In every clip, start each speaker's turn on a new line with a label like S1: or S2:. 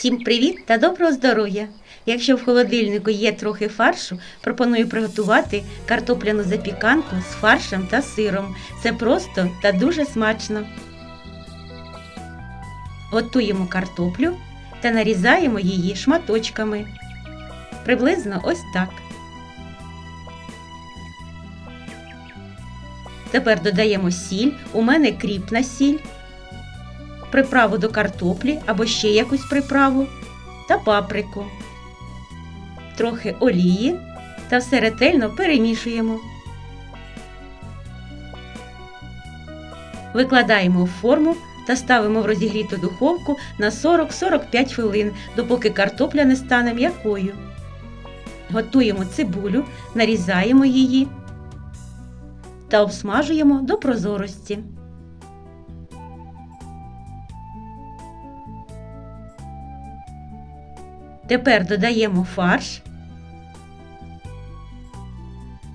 S1: Всім привіт та доброго здоров'я! Якщо в холодильнику є трохи фаршу, пропоную приготувати картопляну запіканку з фаршем та сиром. Це просто та дуже смачно. Готуємо картоплю та нарізаємо її шматочками. Приблизно ось так. Тепер додаємо сіль. У мене кріпна сіль приправу до картоплі або ще якусь приправу та паприку, трохи олії та все ретельно перемішуємо. Викладаємо в форму та ставимо в розігріту духовку на 40-45 хвилин, допоки картопля не стане м'якою. Готуємо цибулю, нарізаємо її та обсмажуємо до прозорості. Тепер додаємо фарш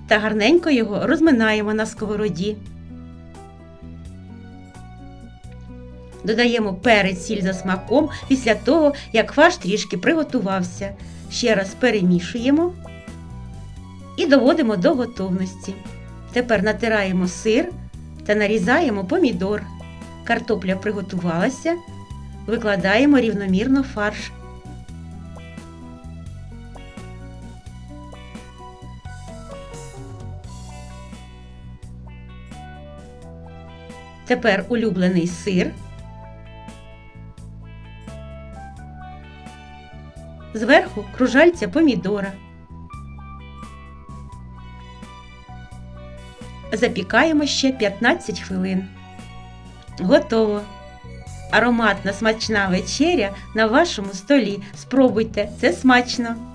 S1: та гарненько його розминаємо на сковороді. Додаємо перець сіль за смаком після того, як фарш трішки приготувався. Ще раз перемішуємо і доводимо до готовності. Тепер натираємо сир та нарізаємо помідор. Картопля приготувалася, викладаємо рівномірно фарш. Тепер улюблений сир. Зверху кружальця помідора. Запікаємо ще 15 хвилин. Готово. Ароматна смачна вечеря на вашому столі. Спробуйте, це смачно.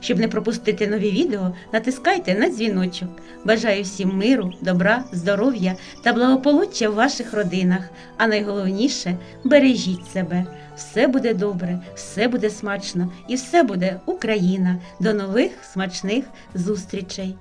S1: Щоб не пропустити нові відео, натискайте на дзвіночок. Бажаю всім миру, добра, здоров'я та благополуччя в ваших родинах. А найголовніше бережіть себе. Все буде добре, все буде смачно і все буде Україна. До нових смачних зустрічей!